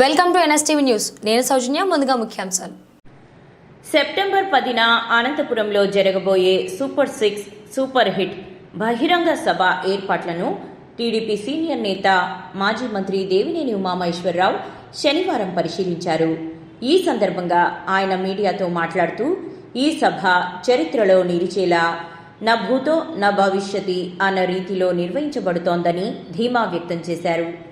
Welcome to NSTV news. నేను సౌజన్య ముందుగా ముఖ్యాంశాలు. సెప్టెంబర్ పదిన అనంతపురంలో జరగబోయే సూపర్ సిక్స్ సూపర్ హిట్ బహిరంగ సభ ఏర్పాట్లను టీడీపీ సీనియర్ నేత మాజీ మంత్రి దేవినేని ఉమామహేశ్వరరావు శనివారం పరిశీలించారు. ఈ సందర్భంగా ఆయన మీడియాతో మాట్లాడుతూ ఈ సభ చరిత్రలో నిలిచేలా నా భూతో నా భవిష్యతి అన్న రీతిలో నిర్వహించబడుతోందని ధీమా వ్యక్తం చేశారు.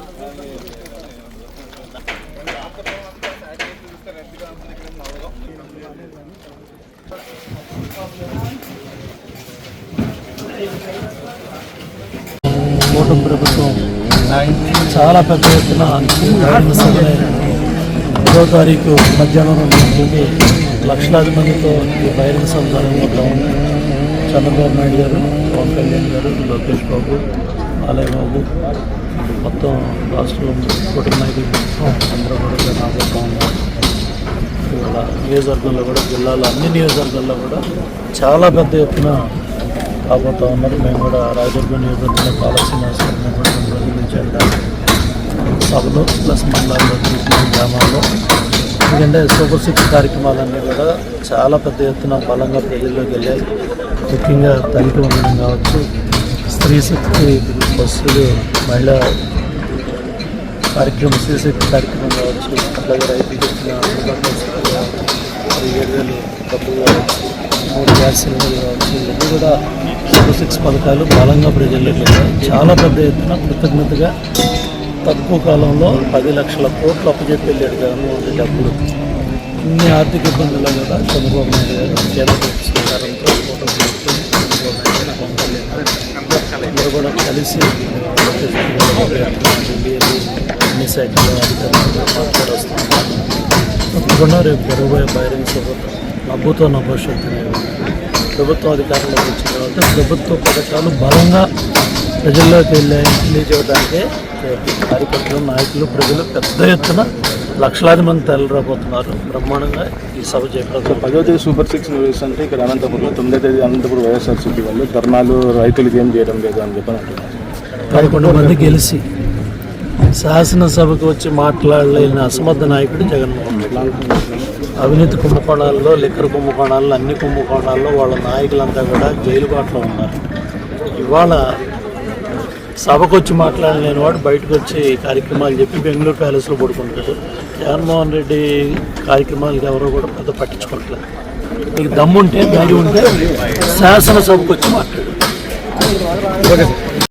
కూటమి ప్రభుత్వం చాలా పెద్ద ఎత్తున బహిరంగ పదో తారీఖు మధ్యాహ్నం రెండు లక్షలాది మందితో ఈ బహిరంగ సభ జరగబోతా చంద్రబాబు నాయుడు గారు పవన్ కళ్యాణ్ గారు లోకేష్ బాబు ఆలయ బాబు మొత్తం రాష్ట్రంలో కుటుంబ నాయకులు అందరూ కూడా రాబోతా ఉన్నారు కూడా నియోజకవర్గంలో కూడా జిల్లాలో అన్ని నియోజకవర్గాల్లో కూడా చాలా పెద్ద ఎత్తున కాబోతా ఉన్నారు. మేము కూడా రాయదుర్గం నియోజకవర్గంలో పాలసీనాశ్వరం కూడా రెండు రోజుల నుంచి సభలో ప్లస్ మండలాల్లో చూసిన గ్రామాల్లో. ఎందుకంటే సూపర్ సిక్స్ కార్యక్రమాలన్నీ కూడా చాలా పెద్ద ఎత్తున బలంగా ప్రజల్లోకి వెళ్ళాయి. ముఖ్యంగా దళిత ఉండడం కావచ్చు స్త్రీ శక్తి బస్సులు మహిళా కార్యక్రమం శ్రీశక్తి కార్యక్రమం కావచ్చు అలాగే రైతులకు ఇచ్చిన అందుబాటులో వసతులు ఏడు వేలు డబ్బులు కావచ్చు మూడు గ్యాస్ సిలిండర్లు కావచ్చు ఇవన్నీ కూడా సూపర్ సిక్స్ పథకాలు బలంగా ప్రజల్లోకి చాలా పెద్ద ఎత్తున కృతజ్ఞతగా తక్కువ కాలంలో పది లక్షల కోట్లు అప్పచెప్పి వెళ్ళాడు జగన్మోహన్ రెడ్డి అప్పుడు. ఇన్ని ఆర్థిక ఇబ్బందుల్లో కూడా చంద్రబాబు నాయుడు గారు కేంద్ర ప్రభుత్వ సహకారంతో కూటమి చంద్రబాబు నాయుడు అందరూ కూడా కలిసి ఢిల్లీ అన్ని శాఖల అధికారులతో మాట్లాడి తప్పకుండా రేపు జరగబోయే బహిరంగ సభ నవ్వుతో భవిష్యత్తు ప్రభుత్వ అధికారంలోకి వచ్చిన తర్వాత ప్రభుత్వ పథకాలు బలంగా ప్రజల్లోకి వెళ్ళే తెలియజేయడానికి కార్యకర్తలు నాయకులు ప్రజలు పెద్ద ఎత్తున లక్షలాది మంది తరలిరాబోతున్నారు బ్రహ్మాండంగా ఈ సభ చేపడతారు పదో తేదీ సూపర్ సిక్స్ న్యూస్ అంటే ఇక్కడ అనంతపురంలో తొమ్మిదో తేదీ అనంతపురం వైఎస్ఆర్సీపీ వాళ్ళు ధర్నాలు రైతులకు ఏం చేయడం లేదు అని చెప్పని అంటున్నారు పదకొండు మంది గెలిచి శాసనసభకు వచ్చి మాట్లాడలేని అసమర్థ నాయకుడు జగన్మోహన్ రెడ్డి. అవినీతి కుంభకోణాల్లో లిక్కర్ కుంభకోణాల్లో అన్ని కుంభకోణాల్లో వాళ్ళ నాయకులంతా కూడా జైలు బాటలో ఉన్నారు. ఇవాళ సభకు వచ్చి మాట్లాడలేని వాడు బయటకు వచ్చి కార్యక్రమాలు చెప్పి బెంగళూరు ప్యాలెస్లో పడుకుంటాడు. జగన్మోహన్ రెడ్డి కార్యక్రమాలకు ఎవరో కూడా పెద్ద పట్టించుకోవట్లేదు. నీకు దమ్ముంటే ధైర్యం ఉంటే శాసనసభకు వచ్చి మాట్లాడు.